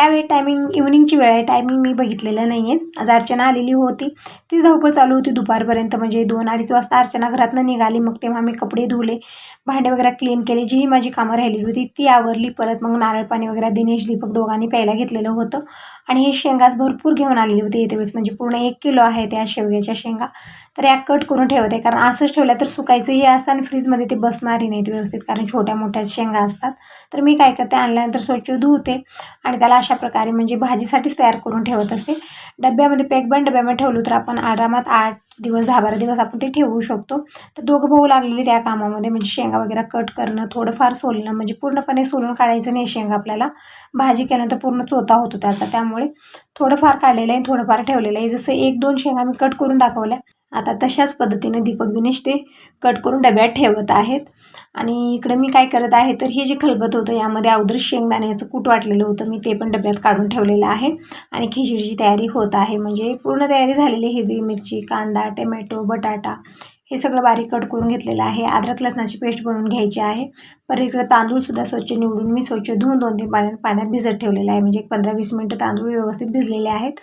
यावेळी टायमिंग इव्हनिंगची वेळ आहे. टायमिंग मी बघितलेलं नाही आहे आज अर्चना आलेली होती. ती धावपळ चालू होती दुपारपर्यंत. म्हणजे दोन अडीच वाजता अर्चना घरातनं निघाली. मग तेव्हा मी कपडे धुले भांडे वगैरे क्लीन केले. जी माझी कामं राहिलेली होती. ती आवरली. परत मग नारळ पाणी वगैरे दिनेश दीपक दोघांनी प्यायला घेतलेलं होतं. आणि हे शेंगाच भरपूर घेऊन आलेली होती. येते वेळेस म्हणजे पूर्ण एक किलो आहे त्या शेवग्याच्या शेंगा. तर या कट करून ठेवत. आहे कारण असंच ठेवल्या तर सुकायचंही असतं आणि फ्रीजमध्ये ते बसणारही नाहीत व्यवस्थित. कारण छोट्या मोठ्या शेंगा असतात. तर मी काय करते? आणल्यानंतर स्वच्छ धुते आणि त्याला अशा अशा प्रकारे म्हणजे भाजीसाठीच तयार करून ठेवत असते. डब्यामध्ये पॅकबंद डब्यामध्ये ठेवलो तर आपण आरामात आठ दिवस दहा बारा दिवस आपण ते ठेवू शकतो. तर दोघं भाऊ लागलेले त्या कामामध्ये म्हणजे शेंगा वगैरे कट करणं थोडंफार सोलणं म्हणजे पूर्णपणे सोलून काढायचं नाही शेंगा आपल्याला. भाजी केल्यानंतर पूर्ण चोथा होतो त्याचा त्यामुळे थोडंफार काढलेलं आहे थोडंफार ठेवलेलं आहे. जसं एक दोन शेंगा मी कट करून दाखवल्या. आता तशाच पद्धतीने दीपक दिनेश ते कट करून डब्यात ठेवत आहेत. आणि इकडे मी काय करत आहे तर हे जे खलबत होतं यामध्ये अवदर शेंगदाण्याचं कूट वाटलेलं होतं मी ते पण डब्यात काढून ठेवलेलं आहे. आणि खिचडीची तयारी होत आहे म्हणजे पूर्ण तयारी झालेली हिरवी मिरची कांदा टमॅटो बटाटा हे सगळं बारीक कट करून घेतलेलं आहे. अद्रक लसणाची पेस्ट बनवून घ्यायची आहे. पर इकडं तांदूळसुद्धा स्वच्छ निवडून मी स्वच्छ धुवून दोन तीन पाण्यात पाण्यात भिजत ठेवलेलं आहे. म्हणजे एक पंधरा वीस मिनटं तांदूळ व्यवस्थित भिजलेले आहेत.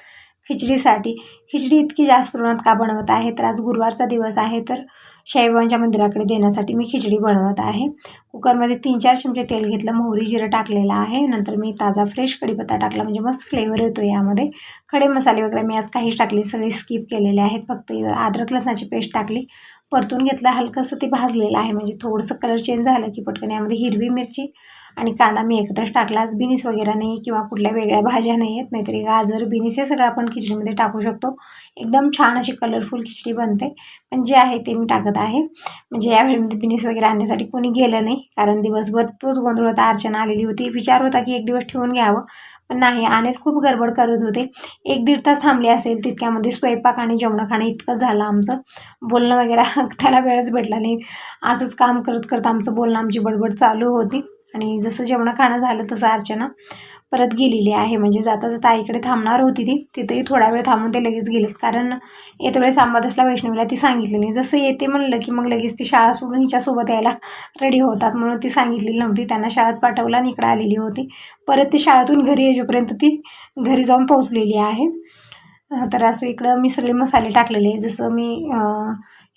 खिचडीसाठी. खिचडी इतकी जास्त प्रमाणात का बनवत आहे? तर आज गुरुवारचा दिवस आहे तर शाईबाबांच्या मंदिराकडे देण्यासाठी मी खिचडी बनवत आहे. कुकरमध्ये तीन चार चमचे तेल घेतलं मोहरी जिरं टाकलेलं आहे. नंतर मी ताजा फ्रेश कढीपत्ता टाकला म्हणजे मस्त फ्लेवर येतो यामध्ये. खडे मसाले वगैरे मी आज काहीच टाकले सगळे स्किप केलेले आहेत. फक्त अद्रक लसणाची पेस्ट टाकली. परतून घेतलं हलकंसं ते भाजलेलं आहे. म्हणजे थोडंसं कलर चेंज झालं की पटकन यामध्ये हिरवी मिरची आणि कांदा मी एकत्रच टाकला. आज बिनीस वगैरे नाही किंवा कुठल्या वेगळ्या भाज्या नाही आहेत नाहीतरी गाजर बिनीस हे सगळं आपण खिचडीमध्ये टाकू शकतो. एकदम छान अशी कलरफुल खिचडी बनते. पण जे आहे ते मी टाकत आहे. म्हणजे यावेळीमध्ये बिनीस वगैरे आणण्यासाठी कोणी गेलं नाही कारण दिवसभर तोच गोंधळ होता अर्चना आलेली होती. विचार होता की एक दिवस ठेवून घ्यावं. पण नाही आणि खूप गडबड करत होते. एक दीड तास थांबले असेल तितक्यामध्ये स्वयंपाक आणि जेवणं खाणं इतकं झालं आमचं. बोलणं वगैरे त्याला वेळच भेटला नाही. असंच काम करत करत आमचं बोलणं आमची बडबड चालू होती. आणि जसं जेवणं खाणं झालं तसं अर्चना परत गेलेली आहे. म्हणजे जाता जाता आईकडे थांबणार होती ती. तिथंही थोडा वेळ थांबून ते लगेच गेलेत. कारण येत्या वेळेस अंबादासला वैष्णवीला ती सांगितलेली. जसं येते म्हणलं की मग लगेच ती शाळा सोडून हिच्यासोबत यायला रेडी होतात म्हणून ती सांगितलेली नव्हती. त्यांना शाळेत पाठवलं आणि इकडं आलेली होती. परत ती शाळेतून घरी येईपर्यंत ती घरी जाऊन पोहोचलेली आहे. तर असं इकडं मी सगळे मसाले टाकलेले. जसं मी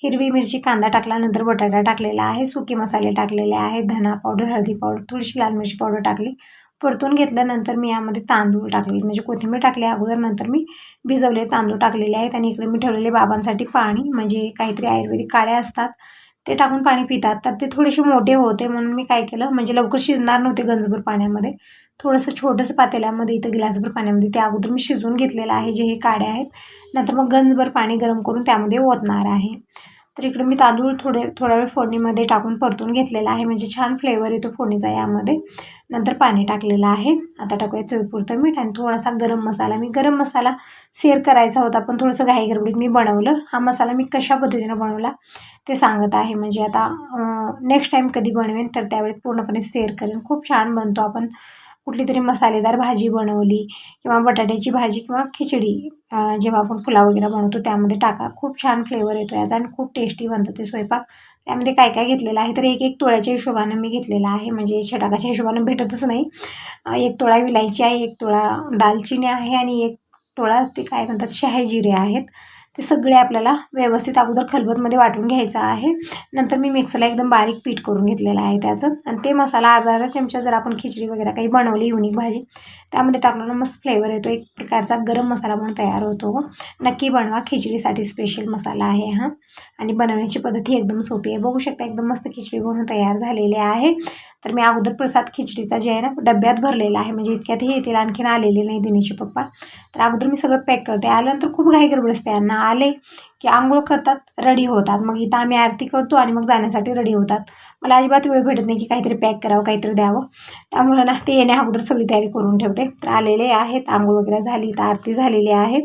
हिरवी मिरची कांदा टाकला नंतर बटाटा टाकलेला आहे सुके मसाले टाकलेले आहेत धना पावडर हळदी पावडर थोडीशी लाल मिरची पावडर टाकली. परतून घेतल्यानंतर मी यामध्ये तांदूळ टाकले. म्हणजे कोथिंबीर टाकली अगोदर नंतर मी भिजवले तांदूळ टाकलेले आहेत. आणि इकडे मी ठेवलेले बाबांसाठी पाणी म्हणजे काहीतरी आयुर्वेदिक काळ्या असतात. ते टाकून पाणी पितात. तर ते थोडेसे मोठे होते म्हणून मी काय केलं म्हणजे लवकर शिजणार नव्हते गंजभर पाण्यामध्ये. थोडंसं छोटंसं पातेल्यामध्ये इथं गिलासभर पाण्यामध्ये ते अगोदर मी शिजवून घेतलेलं आहे जे हे काड्या आहेत. नंतर मग गंजभर पाणी गरम करून त्यामध्ये ओतणार आहे. तर इकडे मी तांदूळ थोडे थोड्या वेळ फोडणीमध्ये टाकून परतून घेतलेला आहे. म्हणजे छान फ्लेवर येतो फोडणीचा यामध्ये. नंतर पाणी टाकलेलं आहे. आता टाकूया चवीपुरतं मीठ आणि थोडासा गरम मसाला. मी गरम मसाला शेअर करायचा होता पण थोडंसं घाई गडबडीत मी बनवलं. हा मसाला मी कशा पद्धतीनं बनवला ते सांगत आहे. म्हणजे आता नेक्स्ट टाईम कधी बनवेन तर त्यावेळेस पूर्णपणे शेअर करेन. खूप छान बनतो आपण कुठली तरी मसालेदार भाजी बनवली किंवा बटाट्याची भाजी किंवा खिचडी जेव्हा आपण फुला वगैरे बनवतो त्यामध्ये टाका. खूप छान फ्लेवर येतो याचा आणि खूप टेस्टी बनतं ते स्वयंपाक. त्यामध्ये काय काय घेतलेलं आहे? तर एक एक तोळ्याच्या हिशोबानं मी घेतलेला आहे. म्हणजे छटाकाच्या हिशोबानं भेटतच नाही. एक तोळा विलायची आहे एक तोळा दालचिनी आहे आणि एक तोळा ते काय म्हणतात? शहाय जिरे आहेत. ते सगळे आपल्याला व्यवस्थित अगोदर खलबतमध्ये वाटून घ्यायचं आहे. नंतर मी मिक्सरला एकदम बारीक पीठ करून घेतलेलं आहे त्याचं. आणि ते मसाला अर्धा अर्धा चमचा जर आपण खिचडी वगैरे काही बनवली युनिक भाजी त्यामध्ये टाकल्यानं मस्त फ्लेवर येतो. एक प्रकारचा गरम मसाला म्हणून तयार होतो. नक्की बनवा. खिचडीसाठी स्पेशल मसाला आहे हा. आणि बनवण्याची पद्धती एकदम सोपी आहे. बघू शकता एकदम मस्त खिचडी बनवून तयार झालेली आहे. तर मी अगोदर प्रसाद खिचडीचा जे आहे ना डब्यात भरलेला आहे. म्हणजे इतक्यात हे येतील आणखीन आलेले नाही दिनेशी पप्पा. तर अगोदर मी सगळं पॅक करते. आल्यानंतर खूप घाई गडबड असते यांना आले की आंघोळ करतात रेडी होतात. मग इथं आम्ही आरती करतो आणि मग जाण्यासाठी रेडी होतात. मला अजिबात वेळ भेटत नाही की काहीतरी पॅक करावं काहीतरी द्यावं. त्यामुळे ना ते येण्या अगोदर सगळी तयारी करून ठेवते. तर आलेले आहेत आंघोळ वगैरे झाली तर आरती झालेली आहे.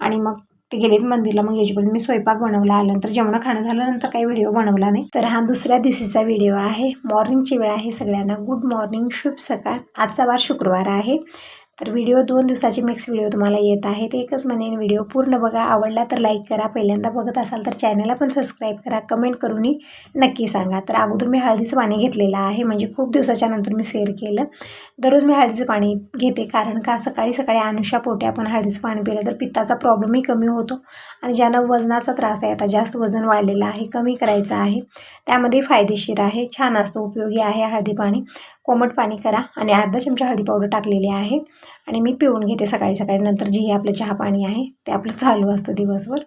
आणि मग ते गेलेत मंदिरला. मग याच्यापर्यंत मी स्वयंपाक बनवला. आल्यानंतर जेवण खाणं झाल्यानंतर काही व्हिडिओ बनवला नाही. तर हा दुसऱ्या दिवशीचा व्हिडिओ आहे. मॉर्निंगची वेळ आहे सगळ्यांना. गुड मॉर्निंग शुभ सकाळ. आजचा वार शुक्रवार आहे. तर व्हिडिओ दोन दिवसाची मिक्स व्हिडिओ तुम्हाला येत आहेत एकच म्हणेन व्हिडिओ पूर्ण बघा. आवडला तर लाईक करा. पहिल्यांदा बघत असाल तर चॅनलला पण सबस्क्राईब करा. कमेंट करूनही नक्की सांगा. तर अगोदर मी हळदीचं पाणी घेतलेलं आहे. म्हणजे खूप दिवसाच्या नंतर मी शेअर केलं. दररोज मी हळदीचं पाणी घेते कारण का सकाळी सकाळी अनुषा पोटे आपण हळदीचं पाणी पिलं तर पित्ताचा प्रॉब्लेमही कमी होतो आणि ज्यांना वजनाचा त्रास आहे आता जास्त वजन वाढलेलं आहे कमी करायचं आहे त्यामध्ये फायदेशीर आहे छान असतं उपयोगी आहे हळदी पाणी. कोमट पाणी करा आणि अर्धा चमचा हळदी पावडर टाकलेली आहे आणि मी पिऊन घेते सकाळी सकाळी नंतर जे आपलं चहा पाणी आहे ते आपलं चालू असतं दिवसभर.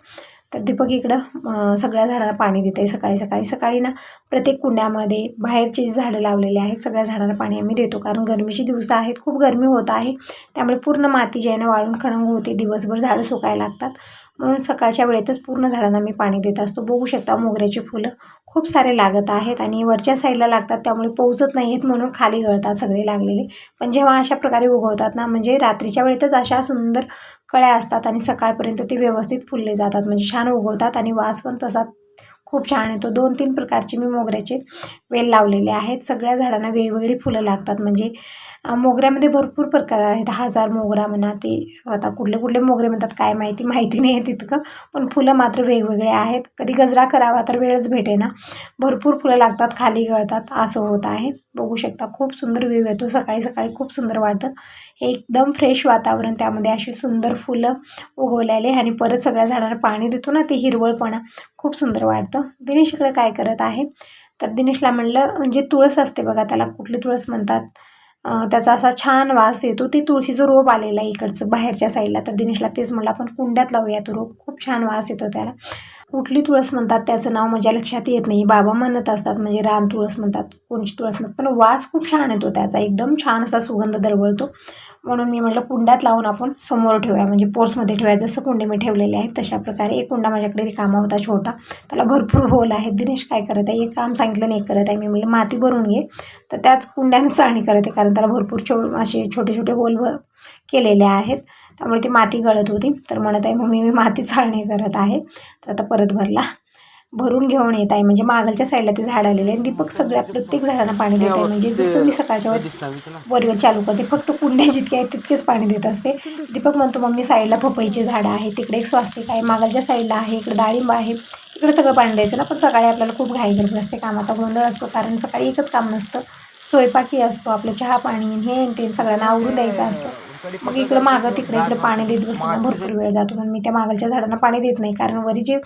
तर दीपक इकडं सगळ्या झाडांना पाणी देते सकाळी सकाळी. सकाळी ना प्रत्येक कुंड्यामध्ये बाहेरची जी झाडं लावलेली आहेत सगळ्या झाडांना पाणी आम्ही देतो. कारण गरमीची दिवस आहेत खूप गरमी होत आहे. त्यामुळे पूर्ण माती जी आहे ना वाळून खणंग होते. दिवसभर झाडं सुकायला लागतात. म्हणून सकाळच्या वेळेतच पूर्ण झाडांना मी पाणी देत असतो. बघू शकता मोगऱ्याची फुलं खूप सारे लागत आहेत आणि वरच्या साईडला लागतात. त्यामुळे पोचत नाही आहेत म्हणून खाली गळतात सगळे लागलेले. पण जेव्हा अशा प्रकारे उगवतात ना म्हणजे रात्रीच्या वेळेतच अशा सुंदर कळ्या असतात आणि सकाळपर्यंत ते व्यवस्थित फुलले जातात. म्हणजे छान उगवतात आणि वास पण तसा खूप छान येतो. दोन तीन प्रकारचे मी मोगऱ्याचे वेल लावलेले आहेत. सगळ्या झाडांना वेगवेगळी फुलं लागतात. म्हणजे मोगऱ्यामध्ये भरपूर प्रकार आहेत. हजार मोगरा म्हणा ते आता कुठले कुठले मोगरे म्हणतात काय माहिती माहिती नाही आहे तितकं. पण फुलं मात्र वेगवेगळे आहेत. कधी गजरा करावा तर वेळच भेटे ना भरपूर फुलं लागतात खाली गळतात. असं होत आहे. बघू शकता खूप सुंदर व्ह्यू येतो. सकाळी सकाळी खूप सुंदर वाटतं एकदम फ्रेश वातावरण त्यामध्ये. अशी सुंदर फुलं उगवलेले आणि परत सगळ्या झाडांना पाणी देतो ना ते हिरवळपणा. खूप सुंदर वाटतं दिनेश इकडे काय करत आहे? तर दिनेशला म्हणलं जे तुळस असते बघा त्याला कुठली तुळस म्हणतात? त्याचा असा छान वास येतो. ते तुळशीचं रोप आलेलं आहे इकडचं बाहेरच्या साईडला. तर दिनेशला तेच म्हणलं आपण कुंड्यात लावूया तो रोप. खूप छान वास येतो त्याला. कुठली तुळस म्हणतात त्याचं नाव माझ्या लक्षात येत नाही. बाबा म्हणत असतात म्हणजे रान तुळस म्हणतात कोणची तुळस म्हणतात. पण वास खूप छान येतो त्याचा. एकदम छान असा सुगंध दरवळतो. म्हणून मी म्हटलं कुंड्यात लावून आपण समोर ठेवूया. म्हणजे पोर्समध्ये ठेवूया जसं कुंडे मी ठेवलेले आहेत तशा प्रकारे. एक कुंडा माझ्याकडे रिकामा होता छोटा. त्याला भरपूर होल आहे दिनेश काय करत आहे? एक काम सांगितलं नाही करत आहे. मी म्हणलं माती भरून घे. तर त्यात कुंड्यानं चाळणी करत आहे कारण त्याला भरपूर छो असे छोटे छोटे होल भ केलेले आहेत. त्यामुळे ती माती गळत होती. तर म्हणत आहे मम्मी मी माती चाळणी करत आहे. तर आता परत भरला. भरून घेऊन येत आहे. म्हणजे मागलच्या साईडला ते झाड आलेले आहे दीपक सगळ्या प्रत्येक झाडांना पाणी देत आहे. म्हणजे जसं मी सकाळच्या वर वरवर चालू करते. फक्त कुंड्या जितके आहेत तितकेच पाणी देत असते. दीपक म्हणतो मम्मी साईडला पपईची झाडं आहे. तिकडे एक स्वास्तिक आहे. मागलच्या साईडला आहे. इकडे डाळिंब आहे. इकडे सगळं पाणी द्यायचं ना. पण सकाळी आपल्याला खूप घाई गडबड असते. कामाचा गोंधळ असतो. कारण सकाळी एकच काम नसतं. स्वयंपाकी असतो. आपलं चहा पाणी हे ते. सगळ्यांना आवरून द्यायचं असतं. मग इकडं मागं तिकडे इकडे पाणी देत बसताना भरपूर वेळ जातो. पण मी त्या मागलच्या झाडांना पाणी देत नाही. कारण वरी जे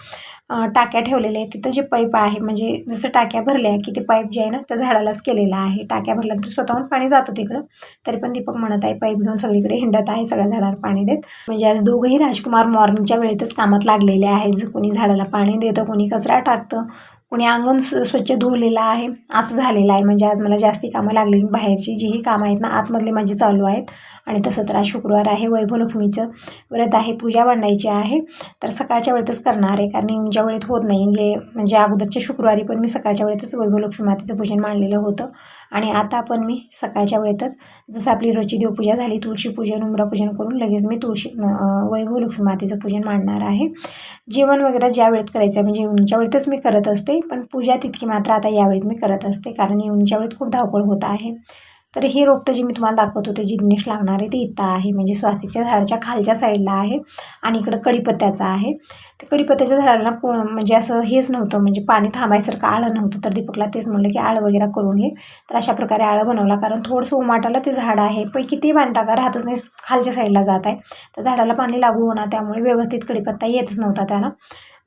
टाक्या ठेवलेल्या आहेत. तिथं जे पाईप आहे म्हणजे जसं टाक्या भरल्या की ते पाईप जे आहे ना त्या झाडालाच केलेलं आहे. टाक्या भरल्यानंतर स्वतःहून पाणी जातं तिकडं. तरी पण दीपक म्हणत आहे पाईप घेऊन सगळीकडे हिंडत आहे सगळ्या झाडाला पाणी देत. म्हणजे आज दोघंही राजकुमार मॉर्निंगच्या वेळेतच कामात लागलेले आहेत. कोणी झाडाला पाणी देतं कोणी कचरा टाकतं कोणी अंगण स्वच्छ धुवलेलं आहे असं झालेलं आहे. म्हणजे आज मला जास्ती कामं लागली. बाहेरची जीही कामं आहेत ना आतमधले माझी चालू आहेत. आणि तसं तर आज शुक्रवार आहे वैभवलक्ष्मीचं व्रत आहे पूजा मांडायची आहे. तर सकाळच्या वेळेतच करणार आहे कारण सकाळच्या वेळेत होत नाही. गे म्हणजे अगोदरच्या शुक्रवारी पण मी सकाळच्या वेळेतच वैभवलक्ष्मी मातेचं पूजन मांडलेलं होतं. आणि आता पण मी सकाळच्या वेळेतच जसं आपली रोजची देवपूजा झाली तुळशीपूजन उमरापूजन करून लगेच मी तुळशी वैभव वैभवलक्ष्मी मातेचं पूजन मांडणार आहे. जेवण वगैरे ज्या वेळेत करायचं आहे म्हणजे येऊनच्या वेळेतच मी करत असते. पण पूजा तितकी मात्र आता यावेळेत मी करत असते कारण येऊनच्या वेळेत खूप धावपळ होत आहे. तर हे रोपटं जे मी तुम्हाला दाखवत होते जी दिनेश लागणार आहे ते इथं आहे. म्हणजे स्वास्तिकच्या झाडाच्या खालच्या साईडला आहे आणि इकडं कडीपत्त्याचं आहे. ते कडीपत्त्याच्या झाडाला म्हणजे असं हेच नव्हतं म्हणजे पाणी थांबायसारखं आळं नव्हतं. तर दीपकला तेच म्हणलं की आळं वगैरे करून घे. तर अशा प्रकारे आळं बनवला कारण थोडंसं उमाटाला ते झाड आहे. पैकी ते पाणी टाका राहतच नाही खालच्या साईडला जात आहे. तर झाडाला पाणी लागू होणार त्यामुळे व्यवस्थित कडीपत्ता येतच नव्हता त्याला.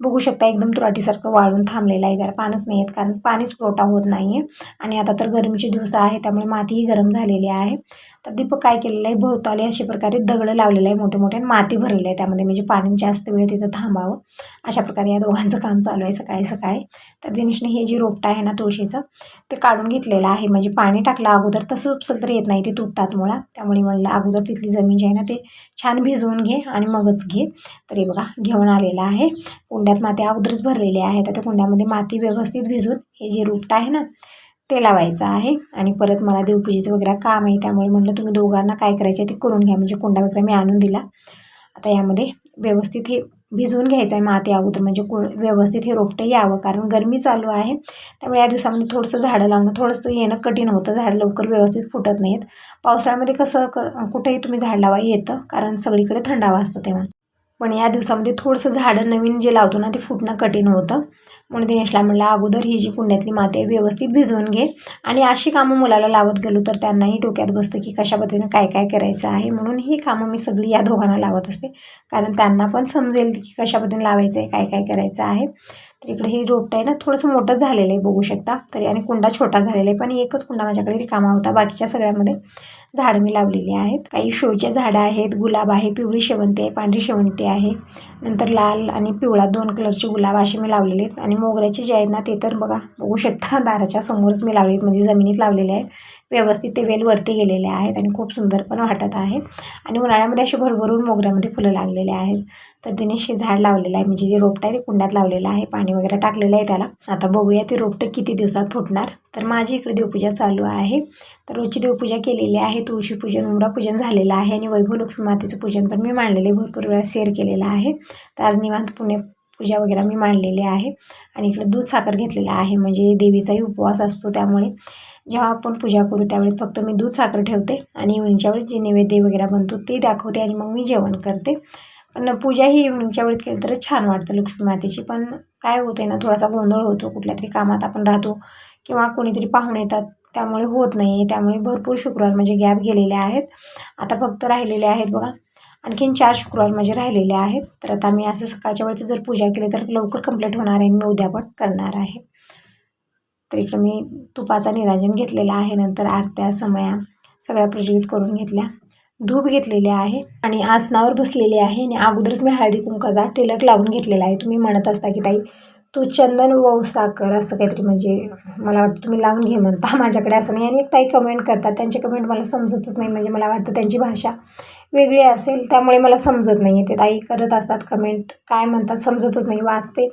बघू शकता एकदम तुराटीसारखं वाळून थांबलेलं आहे. त्याला पाणीच नाही आहेत कारण पाणीच पुरवठा होत नाही आहे आणि आता तर गरमीचे दिवस आहे त्यामुळे मातीही गरम झालेली आहे. तर दीपक काय केलेलं आहे भोवताली अशा प्रकारे दगडं लावलेलं आहे मोठे मोठे आणि माती भरलेलं आहे. त्यामध्ये म्हणजे पाणी जास्त वेळ तिथं थांबावं. अशा प्रकारे या दोघांचं काम चालू आहे सकाळी सकाळी. तर दिनेशने हे जे रोपटं आहे ना तुळशीचं ते काढून घेतलेलं आहे. म्हणजे पाणी टाकलं अगोदर तसं उपसल तर येत नाही ते तुटतात मुळा त्यामुळे म्हणलं अगोदर तिथली जमीन जी आहे ना ते छान भिजवून घे आणि मगच घे. तर हे बघा घेऊन आलेलं आहे. कुंड्यात माती अगोदरच भरलेली आहे. तर त्या कुंड्यामध्ये माती व्यवस्थित भिजून हे जे रोपटं आहे ना ते लावायचं आहे. आणि परत मला देवपूजेचं वगैरे काम आहे त्यामुळे म्हटलं तुम्ही दोघांना काय करायचं आहे ते करून घ्या. म्हणजे कुंडा वगैरे मी आणून दिला. आता यामध्ये व्यवस्थित हे भिजवून घ्यायचं आहे माती अगोदर. म्हणजे कु व्यवस्थित हे रोपटं यावं. कारण गरमी चालू आहे. त्यामुळे या दिवसामध्ये थोडंसं झाडं लावणं थोडंसं येणं कठीण होतं. झाडं लवकर व्यवस्थित फुटत नाहीत. पावसाळ्यामध्ये कसं क कुठेही तुम्ही झाड लावा येतं. कारण सगळीकडे थंडावा असतो तेव्हा. पण या दिवसामध्ये थोडंसं झाडं नवीन जे लावतो ना ते फुटणं कठीण होतं. म्हणून दिनेशला म्हणलं अगोदर ही जी कुंड्यातली माती आहे व्यवस्थित भिजवून घे आणि अशी कामं मुलाला लावत गेलो तर त्यांनाही डोक्यात बसतं की कशा पद्धतीनं काय काय करायचं आहे. म्हणून ही कामं मी सगळी या दोघांना लावत असते. कारण त्यांना पण समजेल की कशा पद्धतीने लावायचं आहे काय काय करायचं आहे. तर इकडे हे रोपटं आहे ना थोडंसं मोठं झालेलं आहे बघू शकता. तरी आणि कुंडा छोटा झालेला आहे पण एकच कुंडा माझ्याकडे रिकामा होता बाकीच्या सगळ्यामध्ये. झाड मी लावलेली आहेत. काही शोचे झाडं आहेत. गुलाब आहे पिवळी शेवंती आहे पांढरी शेवंती आहे. नंतर लाल आणि पिवळा दोन कलरचे गुलाब असे मी लावलेले आहेत. आणि मोगऱ्याचे जे आहेत ना ते तर बघा बघू शकता दाराच्या समोरच मी लावलेत. म्हणजे जमिनीत लावलेले आहेत. व्यवस्थित ते वेल वरती गेलेले आहेत आणि खूप सुंदर पण वाटत आहेत आणि उन्हाळ्यामध्ये असे भरभरून मोगऱ्यामध्ये फुलं लागलेले आहेत. तर दिनेश हे झाड लावलेलं आहे म्हणजे जे रोपटं आहे ते कुंडात लावलेलं आहे. पाणी वगैरे टाकलेलं आहे त्याला. आता बघूया ते रोपटं किती दिवसात फुटणार. तर माझी इकडे देवपूजा चालू आहे. तर रोजची देवपूजा केलेली आहे. तुळशीपूजन उमरा पूजन झालेलं आहे आणि वैभव लक्ष्मी मातेचं पूजन पण मी मांडलेलं आहे. भरपूर वेळा शेअर केलेलं आहे. तर आज निवांत पुणे पूजा वगैरे मी मांडलेली आहे. आणि इकडे दूध साखर घेतलेला आहे. म्हणजे देवीचाही उपवास असतो त्यामुळे. जेव्हा आपण पूजा करू त्यावेळी फक्त मी दूध साखर ठेवते आणि इव्हनिंगच्या वेळेस जे नैवेद्य वगैरे बनतो ते दाखवते आणि मग मी जेवण करते. पण पूजा ही इव्हनिंगच्या वेळेत केली तरच छान वाटतं. लक्ष्मी मातेची पण काय होते ना थोडासा गोंधळ होतो. कुठल्या तरी कामात आपण राहतो. किंवा कोणीतरी पाहुणे येतात त्यामुळे होत नाही. त्यामुळे भरपूर शुक्रवार म्हणजे गॅप गेलेले आहेत. आता फक्त राहिलेले आहेत बघा. आणखीन चार शुक्रवार म्हणजे राहिलेले आहेत. तर आता मी असं सकाळच्या वेळेत जर पूजा केली तर लवकर कंप्लीट होणार आहे. मी उद्या पण करणार आहे. तर इकडं मी तुपाचा निराजन घेतलेला आहे. नंतर आरत्या समया सगळ्या प्रज्वलित करून घेतल्या. धूप घेतलेले आहे आणि आसनावर बसलेले आहे आणि अगोदरच मी हळदी कुंकाचा टिलक लावून घेतलेला आहे. तुम्ही म्हणत असता की ताई तू चंदन व साखर असं काहीतरी म्हणजे मला वाटतं तुम्ही लावून घे म्हणता माझ्याकडे असं नाही. आणि एक ताई कमेंट करतात. त्यांचे कमेंट मला समजतच नाही. म्हणजे मला वाटतं त्यांची भाषा वेगळी असेल. त्यामुळे मला समजत नाही. आहे ते ताई करत असतात कमेंट काय म्हणतात समजतच नाही. वाचते.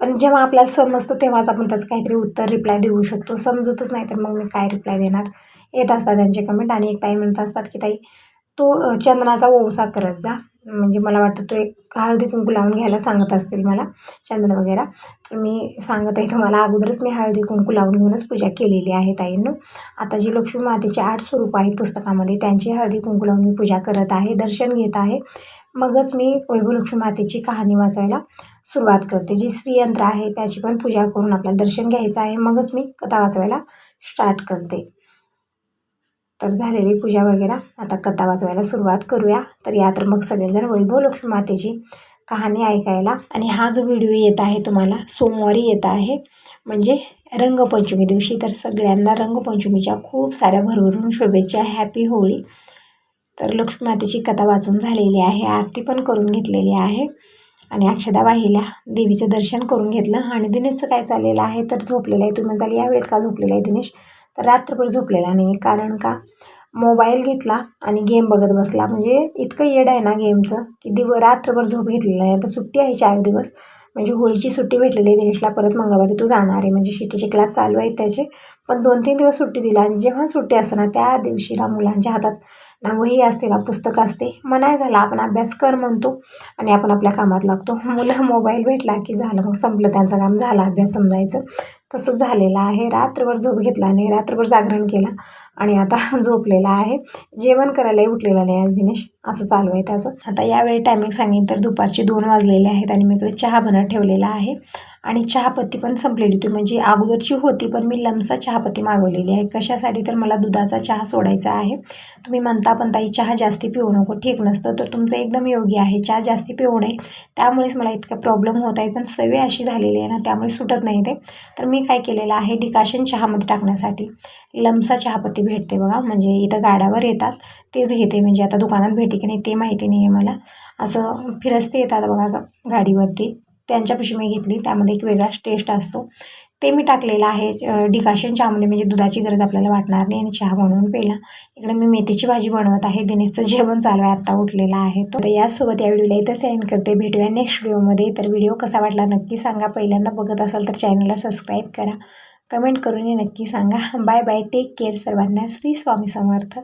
पण जेव्हा आपल्याला समजतं तेव्हाच आपण त्याचं काहीतरी उत्तर रिप्लाय देऊ शकतो. समजतच नाही तर मग मी काय रिप्लाय देणार? येत असतात त्यांचे कमेंट आणि एक ताई म्हणत असतात की ताई तो चंदनाचा ओवसा करत जा. म्हणजे मला वाटतं तो एक हळदी कुंकू लावून घ्यायला सांगत असतील मला चंदन वगैरे. तर मी सांगत आहे तुम्हाला अगोदरच मी हळदी कुंकू लावून घेऊनच पूजा केलेली आहे ताईंनो. आता जी लक्ष्मी मातेची आठ स्वरूप आहेत पुस्तकामध्ये त्यांची हळदी कुंकू लावून मी पूजा करत आहे दर्शन घेत आहे. मगच मी वैभव लक्ष्मी मातेची कहाणी वाचायला सुरुवात करते. जी श्रीयंत्र आहे त्याची पण पूजा करून आपल्याला दर्शन घ्यायचं आहे. मगच मी कथा वाचवायला स्टार्ट करते. तर झालेली पूजा वगैरे. आता कथा वाचवायला सुरुवात करूया. तर या तर मग सगळेजण वैभव लक्ष्मी मातेची कहाणी ऐकायला. आणि हा जो व्हिडिओ येत आहे तुम्हाला सोमवारी येत आहे म्हणजे रंगपंचमी दिवशी. तर सगळ्यांना रंगपंचमीच्या खूप साऱ्या भरभरून शुभेच्छा. हॅपी होळी तर लक्ष्मी मातेची कथा वाचून झालेली आहे. आरती पण करून घेतलेली आहे. आणि अक्षदा वाहिल्या देवीचं दर्शन करून घेतलं. आणि दिनेशचं काय चाललेलं आहे? तर झोपलेलं आहे. तुम्ही म्हणाल यावेळेत का झोपलेलं आहे दिनेश? तर रात्रभर झोपलेला नाही. कारण का? मोबाईल घेतला आणि गेम बघत बसला. म्हणजे इतकं येड आहे ना गेमचं की दिव रात्रभर झोप घेतलेला नाही. आता सुट्टी आहे चार दिवस. म्हणजे होळीची सुट्टी भेटलेली आहे दिनेशला. परत मंगळवारी तू जाणार आहे. म्हणजे शिटीचे क्लास चालू आहेत त्याचे. पण दोन तीन दिवस सुट्टी दिला. आणि जेव्हा सुट्टी असते ना त्या दिवशी ना मुलांच्या हातात ना वही असते ना पुस्तक असते. मनाय झाला आपण अभ्यास कर म्हणतो. आणि आपण आपल्या कामात लागतो. मुलं मोबाईल भेटला की झालं. मग संपलं. त्यांचं काम झालं. अभ्यास समजायचं. तसंच झालेलं आहे. रात्रभर झोप घेतला नाही रात्रभर जागरण केला आणि आता झोपलेला आहे. जेवण करायलाही उठलेला नाही आज दिनेश. असं चालू आहे त्याचं. आता यावेळी टायमिंग सांगेन तर दुपारचे दोन वाजलेले आहेत आणि मी इकडे चहा बनत ठेवलेला आहे. आणि चहापत्ती पण संपलेली होती. म्हणजे अगोदरची होती पण मी लमसा चहापत्ती मागवलेली आहे. कशासाठी तर मला दुधाचा चहा सोडायचा आहे. तुम्ही म्हणता पण ताई चहा जास्ती पिऊ नको. ठीक नसतं तर तुमचं एकदम योग्य आहे. चहा जास्ती पिऊ नये. त्यामुळेच मला इतका प्रॉब्लेम होत आहे. पण सवय अशी झालेली आहे ना त्यामुळे सुटत नाही ते. तर मी मी काय केलेलं आहे डिकाशन चहामध्ये टाकण्यासाठी. लमसा चहापत्ती भेटते बघा म्हणजे इथं गाड्यावर येतात तेच घेते. म्हणजे आता दुकानात भेटे की नाही ते माहिती नाही आहे मला. असं फिरस्ते येतात बघा गाडीवरती. त्यांच्यापाशी मी घेतली त्यामध्ये एक वेगळाच टेस्ट असतो. ते मी टाकलेलं आहे डिकाशन चहामध्ये म्हणजे दुधाची गरज आपल्याला वाटणार नाही आणि चहा बनवून पेला इकडे मी मेथीची भाजी बनवत आहे दिनेशचं जेवण चालू आहे आत्ता उठलेला आहे तो. यासोबत या व्हिडिओला इथं सेंड करते. भेटूया नेक्स्ट व्हिडिओमध्ये. तर व्हिडिओ कसा वाटला नक्की सांगा. पहिल्यांदा बघत असाल तर चॅनलला सबस्क्राईब करा. कमेंट करून नक्की सांगा. बाय बाय टेक केअर सर्वांना. श्री स्वामी समर्थ.